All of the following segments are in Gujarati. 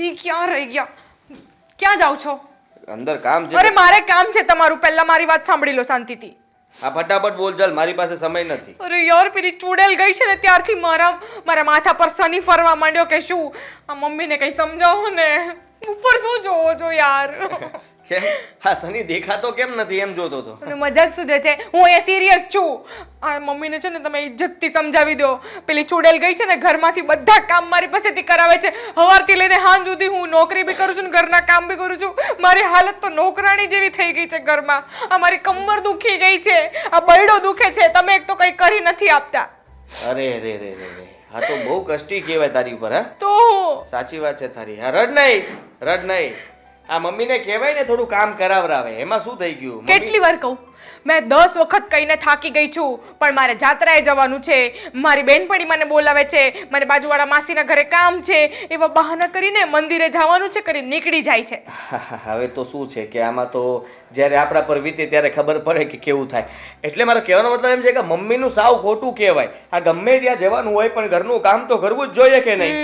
દી ક્યાં રહી ગયા? ક્યાં જાઓ છો? અંદર કામ છે. અરે મારે કામ છે તમારું. પહેલા મારી વાત સાંભળી લો શાંતિથી. આ ફટાફટ બોલ ચાલ મારી પાસે સમય નથી. અરે યાર પેલી ચૂડેલ ગઈ છે ને ત્યારથી મારા મારા માથા પર શનિ ફરવા માંડ્યો કે શું? આ મમ્મીને કંઈ સમજાવો ને? ઉપર શું જોવો છો યાર? કેમ હા સની દેખાતો કેમ નથી એમ જોતો તો? અને મજાક સુધે છે. હું અહીંયા સિરિયસ છું. આ મમ્મીને છે ને તમે ઇજ્જતથી સમજાવી દો. પેલી ચૂડેલ ગઈ છે ને ઘરમાંથી બધા કામ મારી પાસેથી કરાવે છે. સવારથી લઈને સાંજ સુધી હું નોકરી બી કરું છું ને ઘરના કામ બી કરું છું. મારી હાલત તો નોકરાણી જેવી થઈ ગઈ છે ઘરમાં. આ મારી કમર દુખી ગઈ છે. આ બૈડો દુખે છે. તમે એક તો કંઈ કરી નથી આપતા. અરે રે રે રે હા તો બહુ કષ્ટી કહેવાય તારી ઉપર હા? તો સાચી વાત છે તારી. હા રડ નહીં રડ નહીં. આ મમ્મીને કહેવાય ને થોડું કામ કરાવરાવે. એમાં શું થઈ ગયું? કેટલી વાર કહું? મેં દસ વખત કહીને થાકી ગઈ છું પણ મારે જાત્રાએ જવાનું છે. મારી બેનપણી મને બોલાવે છે. મારી બાજુવાળા માસીના ઘરે કામ છે. એવા બહાના કરીને મંદિરે જવાનું છે કરી નીકળી જાય છે. હવે તો શું છે કે આમાં તો જ્યારે આપણા પર વીતે ત્યારે ખબર પડે કે કેવું થાય. એટલે મારો કહેવાનો મતલબ એમ છે કે મમ્મીનું સાવ ખોટું કહેવાય. આ ગમે ત્યાં જવાનું હોય પણ ઘરનું કામ તો કરવું જ જોઈએ કે નહીં?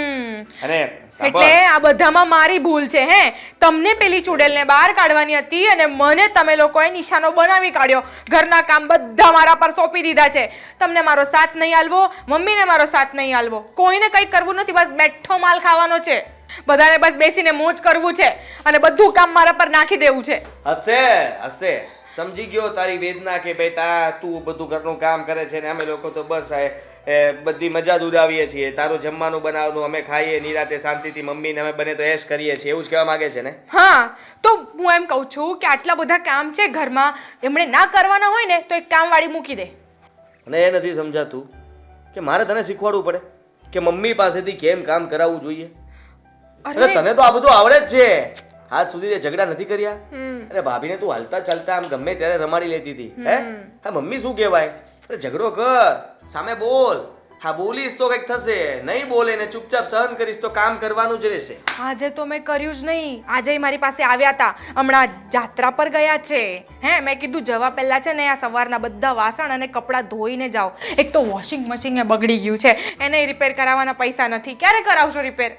અને એટલે આ બધામાં મારી ભૂલ છે હે? તમને પેલી ચૂડેલને બહાર કાઢવાની હતી અને મને તમે લોકોએ નિશાનો બનાવી કાઢ્યો. ઘરના કામ બધા મારા પર સોંપી દીધા છે. તમને મારો સાથ નહીં આલવો મમ્મીને મારો સાથ નહીં આલવો. કોઈને કંઈ કરવું નથી બસ બેઠો માલ ખાવાનો છે. બધાને બસ બેસીને મોજ કરવું છે અને બધું કામ મારા પર નાખી દેવું છે. હશે હશે. સમજી ગયો તારી વેદના કે ભાઈ તા તું બધું ઘરનું કામ કરે છે ને અમે લોકો તો બસ આ એ બધી મજા જ ઉડાવીએ છીએ. તારું જમવાનું બનાવવાનું અમે ખાઈએ નિરાતે શાંતિથી મમ્મીને અમે બને તો એશ કરીએ છીએ. એવું જ કહેવા માંગે છે ને? હા તો હું એમ કહું છું કે આટલા બધા કામ છે ઘરમાં એમણે ના કરવાના હોય ને તો એક કામવાળી મૂકી દે. અને એ નથી સમજાતું કે મારે તને શીખવાડવું પડે? કે મમ્મી પાસેથી કેમ કામ કરાવવું જોઈએ? અરે અરે તને તો આ બધું આવડે જ છે. આજ સુધી તે ઝઘડા નથી કર્યા. અરે ભાભીને તું હાલતા ચાલતા આમ ગમે ત્યારે રમાડી લેતી હતી હે? હા મમ્મી શું કહેવાય? અરે ઝઘડો કર સામે બોલ. હા બોલીશ તો કંઈક થશે નહીં બોલે ને ચૂપચાપ સહન કરીશ તો કામ કરવાનું જ રહેશે. આજે તો મેં કર્યું જ નહીં. આજે મારી પાસે આવ્યા હતા હમણાં જાત્રા પર ગયા છે. હે મેં કીધું જવા પહેલા છે ને આ સવારના બધા વાસણ અને કપડાં ધોઈને જાઓ. એક તો વોશિંગ મશીન બગડી ગયું છે. એને રિપેર કરાવવાના પૈસા નથી. ક્યારે કરાવશો રિપેર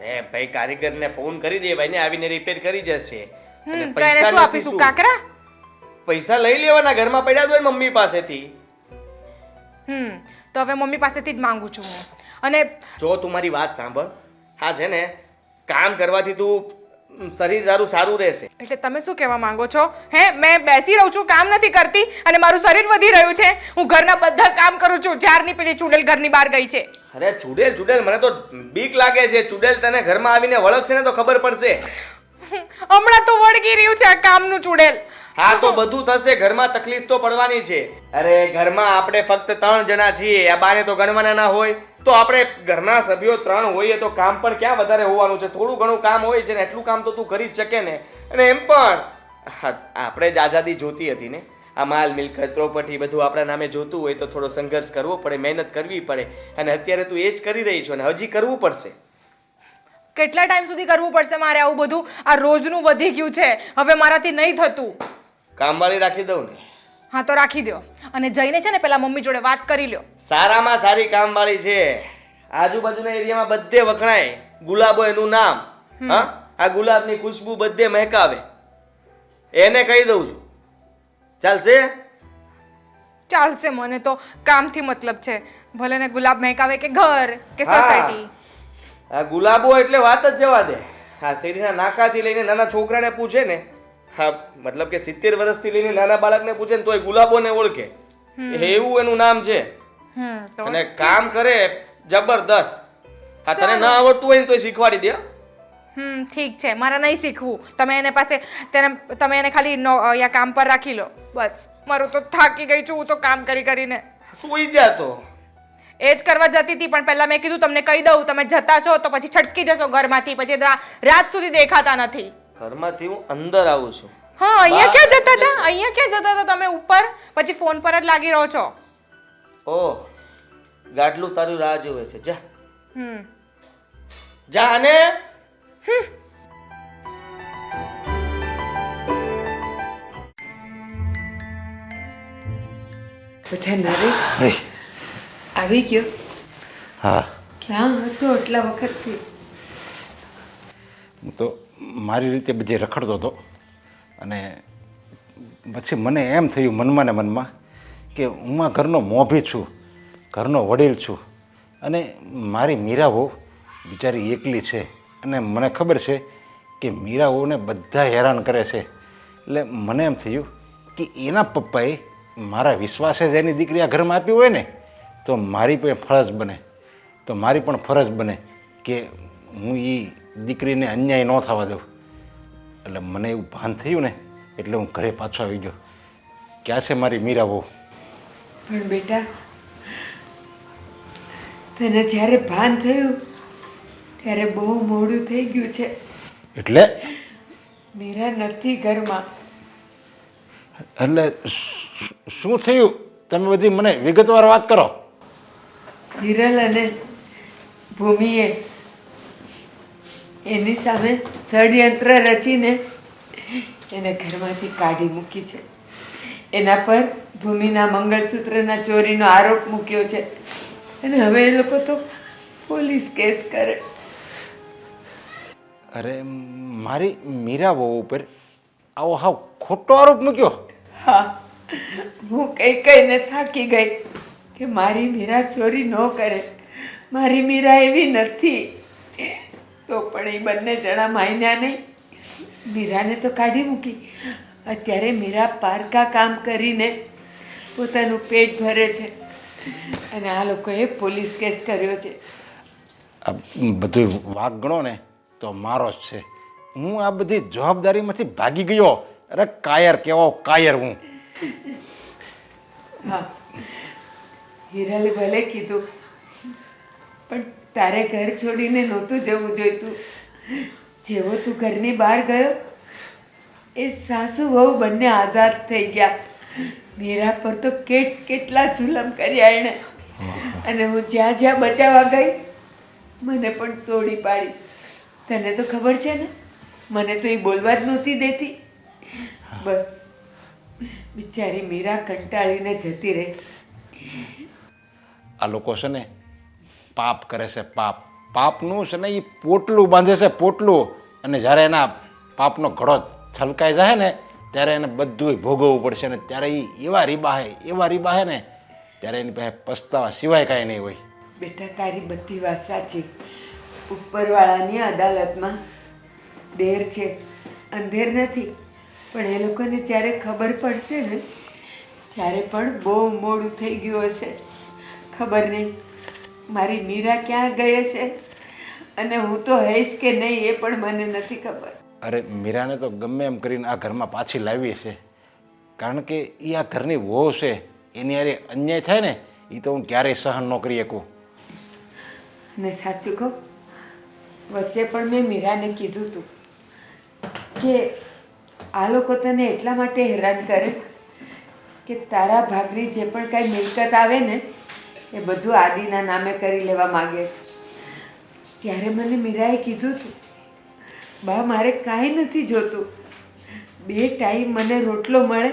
અરે ભાઈ કારીગરને ફોન કરી દે ભાઈ ને આવીને રિપેર કરી જશે. અને હમ તો એને પૈસા શું નથી આપીશું કાકરા? પૈસા લઈ લેવાના ઘરમાં પડ્યા જ હોય મમ્મી પાસેથી. હમ તો હવે મમ્મી પાસેથી જ માંગુ છું હું. અને જો તું મારી વાત સાંભળ. હા છે ને કામ કરવાથી તું શરીર તારું સારું રહેશે. એટલે તમે શું કહેવા માંગો છો? હે મેં બેસી રહું છું કામ નથી કરતી અને મારું શરીર વધી રહ્યું છે. હું ઘરના બધા કામ કરું છું. જ્યારની પેલી ચૂડેલ ઘરની બહાર ગઈ છે. અરે ચુડેલ ચુડેલ મને તો બીક લાગે છે. ચુડેલ તને ઘરમાં આવીને વળગશે ને તો ખબર પડશે. હમણાં તો વળગી રહ્યું છે આ કામનું ચૂડેલ. હા તો બધું થશે. ઘરમાં તકલીફ તો પડવાની છે. અરે ઘરમાં આપણે ફક્ત ત્રણ જણા છીએ. આ બાને તો ગણવાના ના હોય. તો આપણે ઘરના સભ્યો ત્રણ હોઈએ તો કામ પણ ક્યાં વધારે હોવાનું છે? થોડું ઘણું કામ હોય છે ને એટલું કામ તો તું કરી જ શકે ને. અને એમ પણ. આપણે જ આઝાદી જોતી હતી ને? આ માલ મિલકત પ્રોપર્ટી બધું આપણા નામે જોતું હોય તો થોડો સંઘર્ષ કરવો પડે મહેનત કરવી પડે. અને અત્યારે તું એ જ કરી રહી છો અને હજી કરવું પડશે. કેટલા ટાઈમ સુધી કરવું પડશે મારે આવું બધું? આ રોજનું વધી ગયું છે. હવે મારાથી નહીં થતું. કામવાળી રાખી દઉં ને. હા તો રાખી દો. અને જઈને છે ને પેલા મમ્મી જોડે વાત કરી લ્યો. સારામાં સારી કામવાળી છે. આજુબાજુના એરિયામાં બધે વખણાય. ગુલાબો એનું નામ. હા? આ ગુલાબની ખુશ્બુ બધે મહેકાવે. એને કહી દઉં છું. ચાલશે? ચાલશે મને તો કામથી મતલબ છે. ભલે ને ગુલાબ મહેકાવે કે ઘર કે હા. સોસાયટી આ ગુલાબો એટલે વાત જ જવા દે. હા શેરીના નાકાથી લઈને નાના છોકરાને પૂછે ને હા મતલબ કે સિત્તેર વર્ષથી લઈને નાના બાળકને પૂછે ને તોય ગુલાબોને ઓળખે. એવું એનું નામ છે. હમ તો અને કામ કરે જબરદસ્ત. હા તને ન આવડતું હોય ને તોય શીખવાડી દે હો. હમ ઠીક છે. મારે નહીં શીખવું. તમે એને પાસે તેને તમે એને ખાલી અહીંયા કામ પર રાખી લો. બસ. મારું તો થાકી ગઈ છું હું તો કામ કરી કરીને. સુઈ જા તો. એ જ કરવા જતી હતી પણ પહેલાં મેં કીધું તમને કહી દઉં તમે જતા છો તો પછી છટકી જશો ઘરમાંથી પછી રાત સુધી દેખાતા નથી. ઘરમાંથી હું અંદર આવું છું. હા અહીંયા ક્યાં જતા હતા? અહીંયા ક્યાં જતા હતા તમે ઉપર? પછી ફોન પર જ લાગી રહો છો. ઓહ ગાટલું તારું રાહ જોવે છે. જા. હમ. જા અને બેટા નરેશ હે આવી ગયો હા. ક્યાં હતો એટલા વખતથી? હું તો મારી રીતે બધે રખડતો હતો. અને પછી મને એમ થયું મનમાં ને મનમાં કે હું આ ઘરનો મોભી છું ઘરનો વડીલ છું. અને મારી મીરા બહુ બિચારી એકલી છે. અને મને ખબર છે કે મીરાઓને બધા હેરાન કરે છે. એટલે મને એમ થયું કે એના પપ્પાએ મારા વિશ્વાસે જ એની દીકરી આ ઘરમાં આપી હોય ને, તો મારી પણ ફરજ બને. તો મારી પણ ફરજ બને કે હું એ દીકરીને અન્યાય ન થવા દઉં. એટલે મને એવું ભાન થયું ને, એટલે હું ઘરે પાછો આવી ગયો. ક્યાં છે મારી મીરા બહુ પણ બેટા, તને જ્યારે ભાન થયું ત્યારે બહુ મોડું થઈ ગયું છે. એટલે? મીરા નથી ઘરમાં. એટલે શું- થયું? તમે બધી મને વિગતવાર વાત કરો. હિરલ અને ભૂમિએ એની સામે ષડયંત્ર રચીને એને ઘરમાંથી કાઢી મૂકી છે. એના પર ભૂમિના મંગળસૂત્રના ચોરીનો આરોપ મૂક્યો છે. અને હવે એ લોકો તો પોલીસ કેસ કરે છે. અરે મારી મીરા બહુ ઉપર આવો હાવ ખોટો આરોપ મૂક્યો. હા હું કઈ કઈને થાકી ગઈ કે મારી મીરા ચોરી ન કરે. મારી મીરા એવી નથી. તો પણ એ બંને જણા માન્યા નહીં. મીરાને તો કાઢી મૂકી. અત્યારે મીરા પારકા કામ કરીને પોતાનું પેટ ભરે છે. અને આ લોકોએ પોલીસ કેસ કર્યો છે. બધું વાઘ ગણો ને. તો મારો જ છે. હું આ બધી જવાબદારીમાંથી ભાગી ગયો. અરે કાયર કેવો કાયર હું. હા. હિરલે ભલે કીધું પણ તારે ઘર છોડીને નહોતું જવું જોઈતું. જેવો તું ઘરની બહાર ગયો એ સાસુ વહુ બંને આઝાદ થઈ ગયા. મીરા પર તો કેટ કેટલા જુલમ કર્યા એણે. અને હું જ્યાં જ્યાં બચાવવા ગઈ મને પણ તોડી પાડી. તને તો ખબર છે ને? મને તો એ બોલવા જ નહોતી દેતી. બસ. બિચારી મીરા કંટાળીને જતી રહી. આ લોકો છે ને પાપ કરે છે પાપ. પાપનું છે ને એ પોટલું બાંધે છે પોટલું. અને જ્યારે એના પાપનો ઘડો છલકાઈ જાય ને ત્યારે એને બધું ભોગવવું પડશે ને. ત્યારે એ એવા રીબાહે એવા રીબાહે ને ત્યારે એની પાસે પસ્તાવા સિવાય કાંઈ નહીં હોય. બેટા તારી બધી વાત સાચી. ઉપરવાળાની અદાલતમાં દેર છે. અંધેર નથી. પણ એ લોકોને જ્યારે ખબર પડશે ને ત્યારે પણ બહુ મોડું થઈ ગયું હશે. ખબર નહીં. મારી મીરા ક્યાં ગઈ હશે? અને હું તો હઈશ કે નહીં એ પણ મને નથી ખબર. અરે મીરાને તો ગમે એમ કરીને આ ઘરમાં પાછી લાવી છે કારણ કે એ આ ઘરની વહુ છે. એની અરે અન્યાય થાય ને એ તો હું ક્યારેય સહન ન કરી શકું. અને સાચું કહું? વચ્ચે પણ મેં મીરાને કીધું હતું કે આ લોકો તને એટલા માટે હેરાન કરે છે કે તારા ભાગની જે પણ કાંઈ મિલકત આવે ને, એ બધું આદિના નામે કરી લેવા માગે છે. ત્યારે મને મીરાએ કીધું હતું બા, મારે કાંઈ નથી જોતું. બે ટાઈમ મને રોટલો મળે,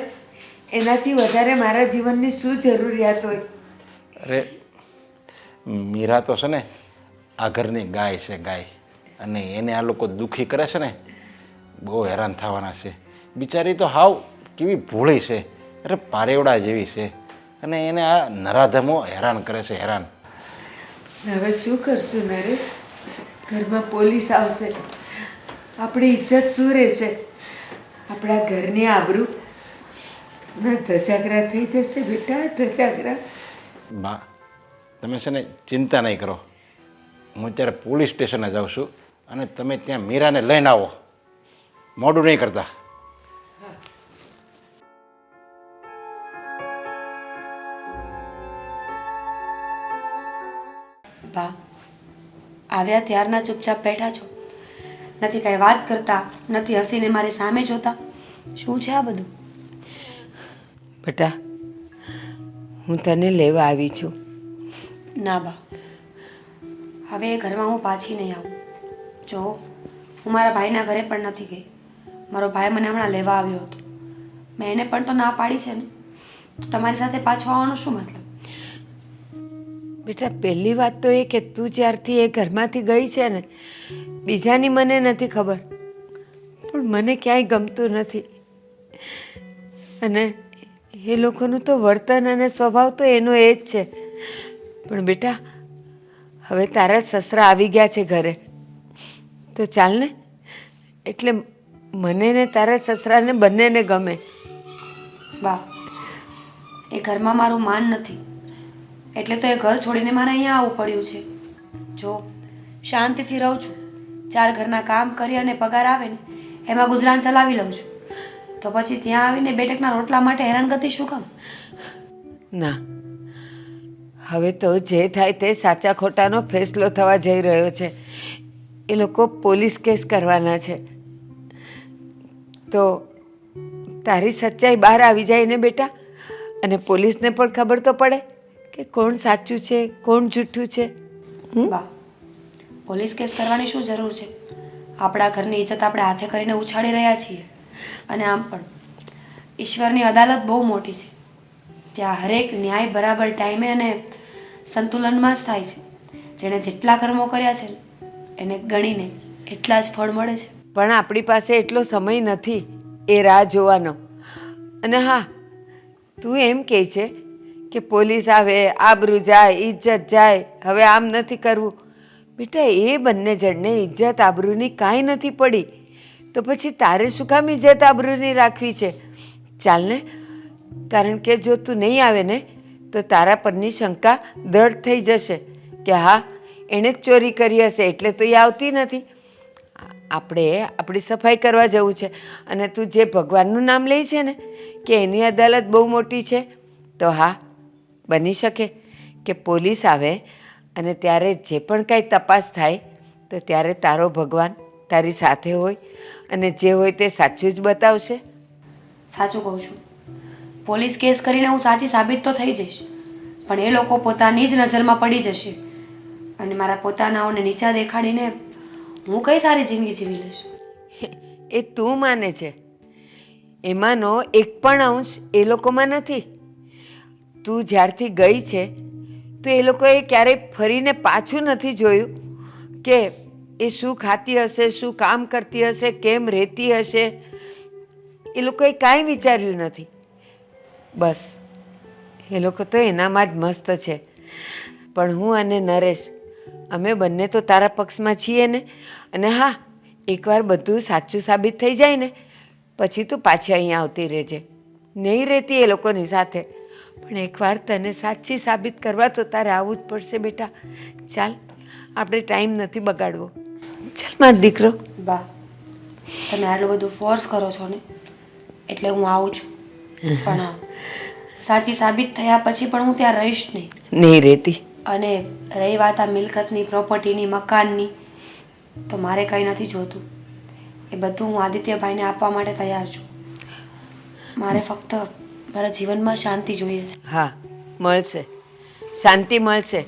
એનાથી વધારે મારા જીવનની શું જરૂરિયાત હોય? અરે, મીરા તો છે ને, આ ઘરની ગાય છે, ગાય. અને એને આ લોકો દુઃખી કરે છે ને બહુ હેરાન થવાના છે. બિચારી તો હાવ કેવી ભોળી છે અરે પારેવડા જેવી છે અને એને આ નરાધમો હેરાન કરે છે હેરાન. હવે શું કરશું નરેશ? ઘરમાં પોલીસ આવશે. આપણી ઇજ્જત શું રહેશે? આપણા ઘરની આબરૂ? ના ધજાગરા થઈ જશે બેટા ધજાગરા. બા તમે છે ને ચિંતા નહીં કરો. હું અત્યારે પોલીસ સ્ટેશને જાઉં છું. અને તમે ત્યાં મીરાને લઈને આવો. મોડું નહીં કરતા. બા આવ્યા ત્યારના ચૂપચાપ બેઠા છો. નથી કાંઈ વાત કરતા નથી હસીને મારી સામે જોતા. શું છે આ બધું? બેટા હું તને લેવા આવી છું. ના બા હવે એ ઘરમાં હું પાછી નહીં આવું. જો, હું મારા ભાઈના ઘરે પણ નથી ગઈ. મારો ભાઈ મને હમણાં લેવા આવ્યો હતો. મેં એને પણ તો ના પાડી છે ને. તો તમારી સાથે પાછો આવવાનો શું મતલબ? બેટા, પહેલી વાત તો એ કે તું જ્યારથી એ ઘરમાંથી ગઈ છે ને, બીજાની મને નથી ખબર. પણ મને ક્યાંય ગમતું નથી. અને એ લોકોનું તો વર્તન અને સ્વભાવ તો એનો એ જ છે. પણ બેટા, હવે તારા સસરા આવી ગયા છે ઘરે. તો ચાલ ને. એટલે મને ને તારા સસરાને બંનેને ગમે. બા એ ઘરમાં મારું માન નથી. એટલે તો એ ઘર છોડીને મારે અહીંયા આવવું પડ્યું છે. જો શાંતિથી રહું છું. ચાર ઘરના કામ કરી અને પગાર આવે ને એમાં ગુજરાન ચલાવી લઉં છું. તો પછી ત્યાં આવીને બેઠકના રોટલા માટે હેરાનગતિ શું કામ? ના. હવે તો જે થાય તે સાચા ખોટાનો ફેસલો થવા જઈ રહ્યો છે. એ લોકો પોલીસ કેસ કરવાના છે. તો તારી સચ્ચાઈ બહાર આવી જાય ને બેટા? અને પોલીસને પણ ખબર તો પડે કે કોણ સાચું છે કોણ જૂઠું છે. વાહ પોલીસ કેસ કરવાની શું જરૂર છે? આપણા ઘરની ઇજ્જત આપણે હાથે કરીને ઉછાળી રહ્યા છીએ. અને આમ પણ ઈશ્વરની અદાલત બહુ મોટી છે ત્યાં હરેક ન્યાય બરાબર ટાઈમે અને સંતુલનમાં જ થાય છે. જેણે જેટલા કર્મો કર્યા છે એને ગણીને એટલા જ ફળ મળે છે. પણ આપણી પાસે એટલો સમય નથી, એ રાહ જોવાનો. અને હા, તું એમ કહે છે કે પોલીસ આવે, આબરૂ જાય ઇજ્જત જાય, હવે આમ નથી કરવું. બેટા, એ બંને જણને ઇજ્જત આબરૂની કાંઈ નથી પડી. તો પછી તારે શું કામ ઇજ્જત આબરૂની રાખવી છે? ચાલને કારણ કે જો તું નહીં આવે ને, તો તારા પરની શંકા દ્રઢ થઈ જશે કે હા એણે જ ચોરી કરી હશે, એટલે તો એ આવતી નથી. આપણે આપણી સફાઈ કરવા જવું છે. અને તું જે ભગવાનનું નામ લે છે ને, કે એની અદાલત બહુ મોટી છે, તો હા, બની શકે કે પોલીસ આવે અને ત્યારે જે પણ કાંઈ તપાસ થાય, તો ત્યારે તારો ભગવાન તારી સાથે હોય અને જે હોય તે સાચું જ બતાવશે. સાચું કહું છું. પોલીસ કેસ કરીને હું સાચી સાબિત તો થઈ જઈશ, પણ એ લોકો પોતાની જ નજરમાં પડી જશે. અને મારા પોતાનાઓને નીચા દેખાડીને હું કઈ સારી જિંદગી જીવી લઈશ? એ તું માને છે. એમાંનો એક પણ અંશ એ લોકોમાં નથી. તું જ્યારથી ગઈ છે, તો એ લોકોએ ક્યારેય ફરીને પાછું નથી જોયું કે એ શું ખાતી હશે, શું કામ કરતી હશે, કેમ રહેતી હશે. એ લોકોએ કાંઈ વિચાર્યું નથી. બસ, એ લોકો તો એનામાં જ મસ્ત છે. પણ હું અને નરેશ અમે બંને તો તારા પક્ષમાં છીએ ને. અને હા એકવાર બધું સાચું સાબિત થઈ જાય ને પછી તું પાછી અહીંયા આવતી રહેજે. નહીં રહેતી એ લોકોની સાથે. પણ એકવાર તને સાચી સાબિત કરવા તો તારે આવવું જ પડશે બેટા. ચાલ આપણે ટાઈમ નથી બગાડવો. ચાલ મારો દીકરો. બા તમે આટલું બધું ફોર્સ કરો છો ને એટલે હું આવું છું. પણ હા સાચી સાબિત થયા પછી પણ હું ત્યાં રહીશ નહીં. નહીં રહેતી. અને રહી વાત આ મિલકતની પ્રોપર્ટીની મકાનની, તો મારે કંઈ નથી જોતું. એ બધું હું આદિત્યભાઈને આપવા માટે તૈયાર છું. મારે ફક્ત મારા જીવનમાં શાંતિ જોઈએ છે. હા, મળશે. શાંતિ મળશે.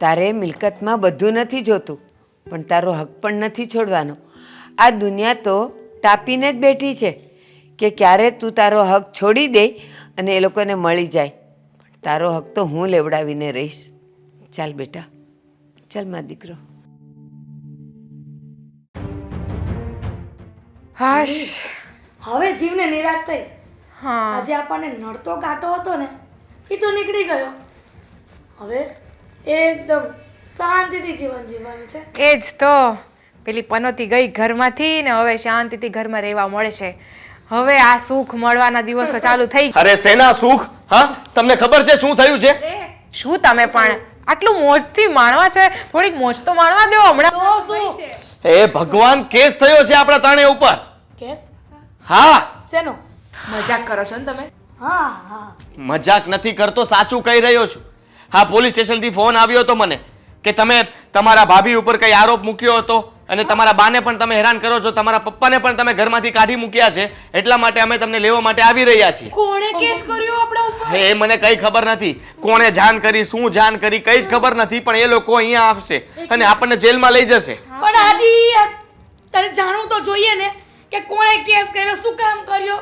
તારે મિલકતમાં બધું નથી જોતું, પણ તારો હક પણ નથી છોડવાનો. આ દુનિયા તો તાપીને જ બેઠી છે કે ક્યારે તું તારો હક છોડી દે અને એ લોકોને મળી જાય. તારો હક તો હું લેવડાવીને રહીશ. ચાલ બેટા. ચાલ મા દીકરો. હાશ. હવે જીવને નિરાશ થઈ. હા. આજે આપણને નડતો કાંટો હતો ને એ તો નીકળી ગયો. હવે એકદમ શાંતિથી જીવન જીવવાનું છે. એ જ તો. પેલી પનોતી ગઈ ઘરમાંથી ને હવે શાંતિથી ઘરમાં રહેવા મળશે. હવે આ સુખ મળવાના દિવસો ચાલુ થઈ અરે સેના સુખ? હા? તમને ખબર છે શું થયું છે? શું તમે પણ? આટલું મોજથી માણવા છે? થોડીક મોજ તો માણવા દો હમણાં. એ ભગવાન કેસ થયો છે આપણા તાણે ઉપર. કેસ? હા. શેનો? મજાક કરો છો ને તમે? હા હા. મજાક નથી કરતો સાચું કહી રહ્યો છું. હા પોલીસ સ્ટેશનથી ફોન આવ્યો હતો મને કે તમે તમારા ભાભી ઉપર કઈ આરોપ મૂક્યો હતો? અને તમારા બાને પણ તમે હેરાન કરો છો તમારા પપ્પાને પણ તમે ઘરમાંથી કાઢી મૂક્યા છે એટલા માટે અમે તમને લેવા માટે આવી રહ્યા છીએ. કોણે કેસ કર્યો આપણા ઉપર? એ મને કઈ ખબર નથી. કોણે જાણ કરી શું જાણ કરી કઈ જ ખબર નથી પણ એ લોકો અહીંયા આવશે અને આપણને જેલમાં લઈ જશે. પણ આદિ તને જાણવું તો જોઈએ ને કે કોણે કેસ કર્યો શું કામ કર્યો?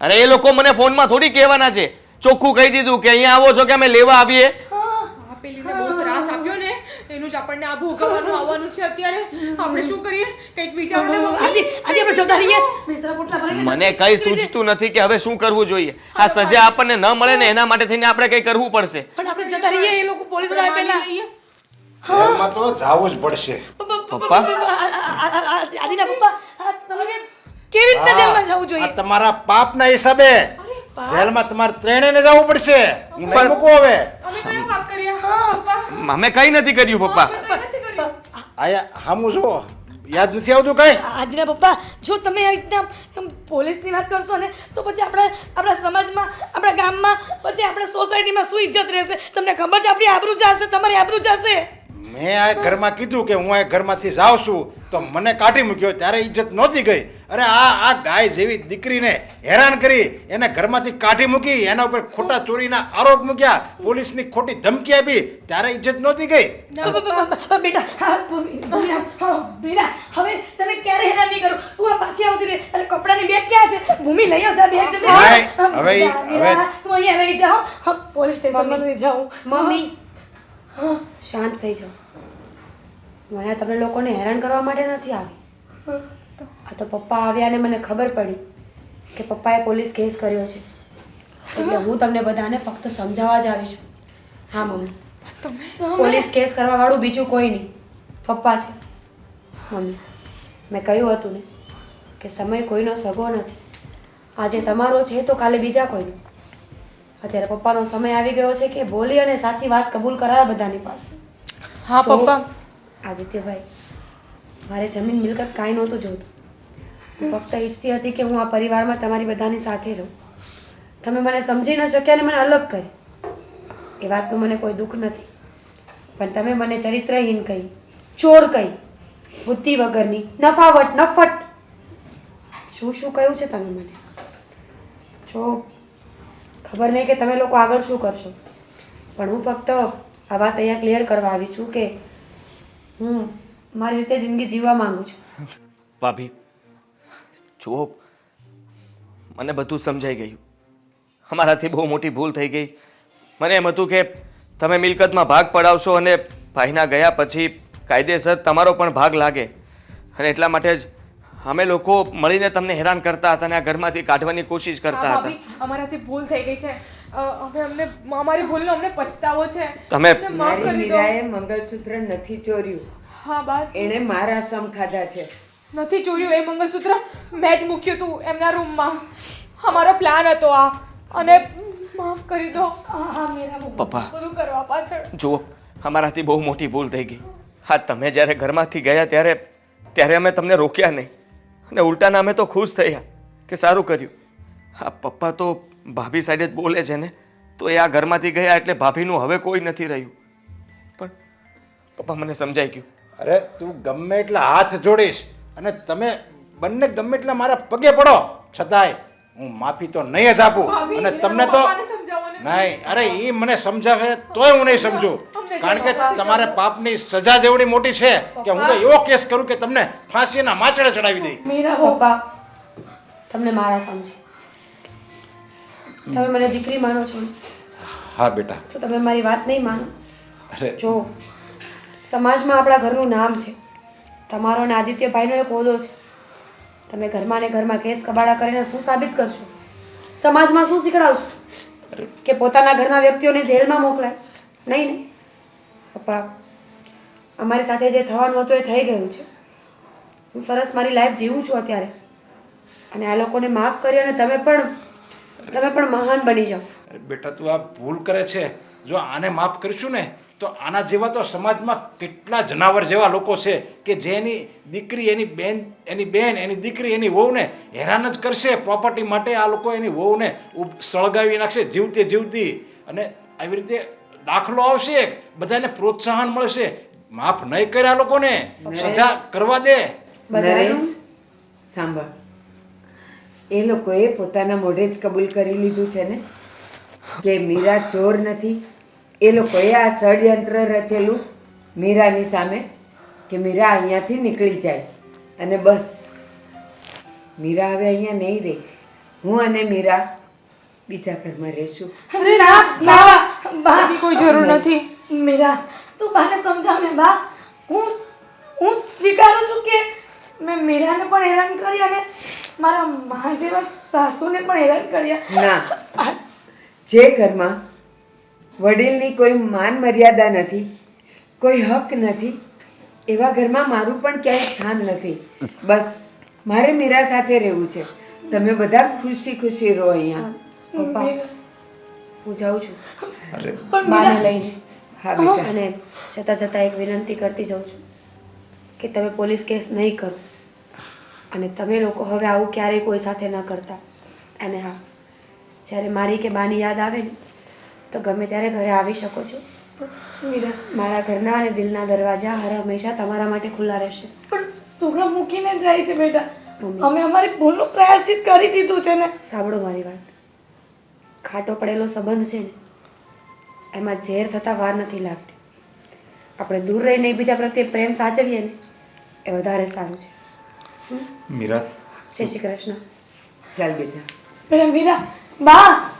અરે એ લોકો મને ફોનમાં થોડી કહેવાના છે. ચોખ્ખું કહી દીધું કે અહીંયા આવો છો કે અમે લેવા આવીએ? હા. પેલીને બહુ એનું જ આપણને આ ભોગવવાનું આવવાનું છે અત્યારે. આપણે શું કરીએ? કંઈક વિચારો આજે આજે આપણે જતા રહીએ. મિશ્રા પોટલા ભરીને મને કઈ સૂચતું નથી કે હવે શું કરવું જોઈએ. આ સજા આપણને ન મળે ને એના માટે થઈને આપણે કઈ કરવું પડશે. પણ આપણે જતા રહીએ એ લોકો પોલીસવાળા પહેલા લઈએ. તો જાવું જ પડશે. પપ્પા? આદિના પપ્પા આ કેવી રીતે જેલમાં જવું જોઈએ? તમારા પાપના હિસાબે જેલમાં તમારે ત્રણેયને જવું પડશે. હું નહીં મૂકું હવે. અમે કઈ નથી કર્યું પપ્પા. કંઈ નથી કર્યું. આયા હામું જો યાદ નથી આવતું કઈ? આજના પપ્પા જો તમે એકદમ આમ પોલીસની વાત કરશો ને તો પછી આપણા આપણા સમાજમાં આપણા ગામમાં પછી આપણા સોસાયટીમાં શું ઇજ્જત રહેશે? તમને ખબર છે આપણી આબરૂ જશે તમારી આબરૂ જશે? મેં આ ઘરમાં કીધું કે હું આ ઘરમાંથી જાઉં છું તો મને કાઢી મૂક્યો ત્યારે ઇજ્જત નહોતી ગઈ. અરે આ આ ગાય જેવી દીકરીને હેરાન કરી એને ઘરમાંથી કાઢી મૂકી એના ઉપર ખોટા ચોરીના આરોપ મૂક્યા પોલીસની ખોટી ધમકી આપી ત્યારે ઇજ્જત નહોતી ગઈ. બેટા હવે તને ક્યારે હેરાન નહીં કરું? તું આ પાછી આવતી રે અરે કપડાની બેગ ક્યાં છે? ભૂમિ લઈ આવ જા બેગ જલ્દી. હવે હવે- તું અહીંયા રહી જાઓ પોલીસ સ્ટેશનમાં નહીં જાઉં. મમ્મી. શાંત થઈ જાઓ. હું અહીંયા તમને લોકોને હેરાન કરવા માટે નથી આવી. આ તો પપ્પા આવ્યા ને મને ખબર પડી કે પપ્પાએ પોલીસ કેસ કર્યો છે. એટલે હું તમને બધાને ફક્ત સમજાવવા જ આવી છું. હા મમ્મી. પોલીસ કેસ કરવા વાળું બીજું કોઈ નહીં. પપ્પા છે. મમ્મી મેં કહ્યું હતું ને કે સમય કોઈનો સગો નથી. આજે તમારો છે તો કાલે બીજા કોઈનો. અત્યારે પપ્પાનો સમય આવી ગયો છે કે બોલી અને સાચી વાત કબૂલ કરાવે બધાની પાસે. હા પપ્પા. આદિત્યભાઈ મારે જમીન મિલકત કાંઈ નહોતું જોતું. ફક્ત ઈચ્છતી હતી કે હું આ પરિવારમાં તમારી બધાની સાથે રહું. તમે મને સમજી ન શક્યા અને મને અલગ કરી. એ વાતનું મને કોઈ દુઃખ નથી. પણ તમે મને ચરિત્રહીન કહી, ચોર કહી, બુદ્ધિ વગરની નફાવટ, નફટ. શું શું કહ્યું છે તમે મને? જો, ખબર નહીં કે તમે લોકો આગળ શું કરશો. પણ હું ફક્ત આ વાત અહીંયા ક્લિયર કરવા આવી છું કે હું મારી રીતે જિંદગી જીવવા માંગુ છું. ભાભી જુઓ મને બધું સમજાઈ ગયું. અમારાથી બહુ મોટી ભૂલ થઈ ગઈ. મને એમ હતું કે તમે મિલકતમાં ભાગ પડાવશો અને ભાઈના ગયા પછી કાયદેસર તમારો પણ ભાગ લાગે. અને એટલા માટે જ અમે લોકો મળીને તમને હેરાન કરતા હતા અને આ ઘરમાંથી કાઢવાની કોશિશ કરતા હતા. અમારાથી ભૂલ થઈ ગઈ છે. હવે અમને અમારી ભૂલનો અમને પછતાવો છે. તમે મારી મીરાએ મંગળસૂત્ર નથી ચોર્યું. હા બા એણે મારા સમ ખાધા છે. નથી જોયું એ મંગળસૂત્ર? મેં જ મૂક્યું હતું એમના રૂમમાં. અમારો પ્લાન હતો આ. અને માફ કરી દો. હા હા મીરા પપ્પા. બધું કરવા પાછળ. જુઓ અમારાથી બહુ મોટી ભૂલ થઈ ગઈ. હા તમે જ્યારે ઘરમાંથી ગયા ત્યારે ત્યારે અમે તમને રોક્યા નહીં. અને ઉલટાના અમે તો ખુશ થયા કે સારું કર્યું. હા પપ્પા તો ભાભી સાઈડે જ બોલે છે ને તો એ આ ઘરમાંથી ગયા એટલે ભાભીનું હવે કોઈ નથી રહ્યું. પણ પપ્પા મને સમજાઈ ગયું. અરે તું ગમે એટલા હાથ જોડીશ. અને તમે બંને ગમે એટલા મારા પગે પડો છતાંય હું માફી તો નહીં જ આપું. અને તમને તો. નહીં અરે એ મને સમજાવે તોય હું નહીં સમજુ. કારણ કે તમારે પાપની સજા જેવડી મોટી છે કે હું તો એવો કેસ કરું કે તમને ફાંસીના માચડે ચડાવી દઈ મીરા પપ્પા તમને મારા સમજે. તમે મને દીકરી માનો છો હા બેટા. તો તમે મારી વાત નહીં માનો. અરે. જો સમાજમાં આપણા ઘરનું નામ છે. તમારો અને આદિત્યભાઈનો એક હોદો છે. તમે ઘરમાં ને ઘરમાં કેસ કબાડા કરીને શું સાબિત કરશો? સમાજમાં શું શીખડાવશો? કે પોતાના ઘરના વ્યક્તિઓને જેલમાં મોકલાય? નહીં નહીં પપ્પા અમારી સાથે જે થવાનું હતું એ થઈ ગયું છે. હું સરસ મારી લાઈફ જીવું છું અત્યારે. અને આ લોકોને માફ કરી અને તમે પણ તમે પણ મહાન બની જાઓ. બેટા તું આ ભૂલ કરે છે. જો આને માફ કરીશું ને તો આના જેવા તો સમાજમાં કેટલા જનાવર જેવા લોકો છે કે જેની દીકરી એની બેન એની બેન એની દીકરી એની વહુને હેરાન જ કરશે પ્રોપર્ટી માટે આ લોકો એની વહુને સળગાવી નાખશે જીવતી જીવતી. અને આવી રીતે દાખલો આવશે બધાને પ્રોત્સાહન મળશે. માફ નહીં કર્યા લોકોને સજા કરવા દે. નરેશ સાંભળ. એ લોકોએ પોતાના મોઢે જ કબૂલ કરી લીધું છે ને? કે મીરા ચોર નથી એ લોકોએ આ ષડયંત્ર રચેલું મીરાની સામે કે મીરા અહીંયાથી નીકળી જાય. અને બસ. મીરા હવે અહીંયા નહીં રહે હું અને મીરા બીજા ઘરમાં રહેશું. અરે ના બા. બાની કોઈ જરૂર નથી. મીરા તું બાને સમજાવ ને બા. હું હું સ્વીકારું છું કે મેં મીરાને પણ હેરાન કરી અને મારા મા જેવા સાસુને પણ હેરાન કર્યા. ના. જે ઘરમાં વડીલની કોઈ માન મર્યાદા નથી કોઈ હક નથી એવા ઘરમાં મારું પણ ક્યાંય સ્થાન નથી. બસ મારે મીરા સાથે રહેવું છે. તમે બધા ખુશી ખુશી રહો અહીંયા. પપ્પા હું જાઉં છું. અરે પણ બાને મીરા. લઈને. હા બેટા. અને જતાં જતાં એક વિનંતી કરતી જાઉં છું કે તમે પોલીસ કેસ નહીં કરો. અને તમે લોકો હવે આવું ક્યારેય કોઈ સાથે ન કરતા. અને હા જ્યારે મારી કે બાની યાદ આવે ને તો ગમે ત્યારે ઘરે આવી શકો છો. મીરા મારા ઘરના અને દિલના દરવાજા હર હંમેશા તમારા માટે ખુલ્લા રહેશે. પણ સુગા મૂકીને જાય છે બેટા. અમે અમારી ભૂલનું પ્રયાસિત કરી દીધું છે ને. સાંભળો મારી વાત. ખાટો પડેલો સંબંધ છે ને એમાં ઝેર થતાં વાર નથી લાગતી. આપણે દૂર રહીને એકબીજા પ્રત્યે પ્રેમ સાચવીએ ને એ વધારે સારું છે. મીરા. જય શ્રી કૃષ્ણ. ચાલ બેટા બેટા મીરા બા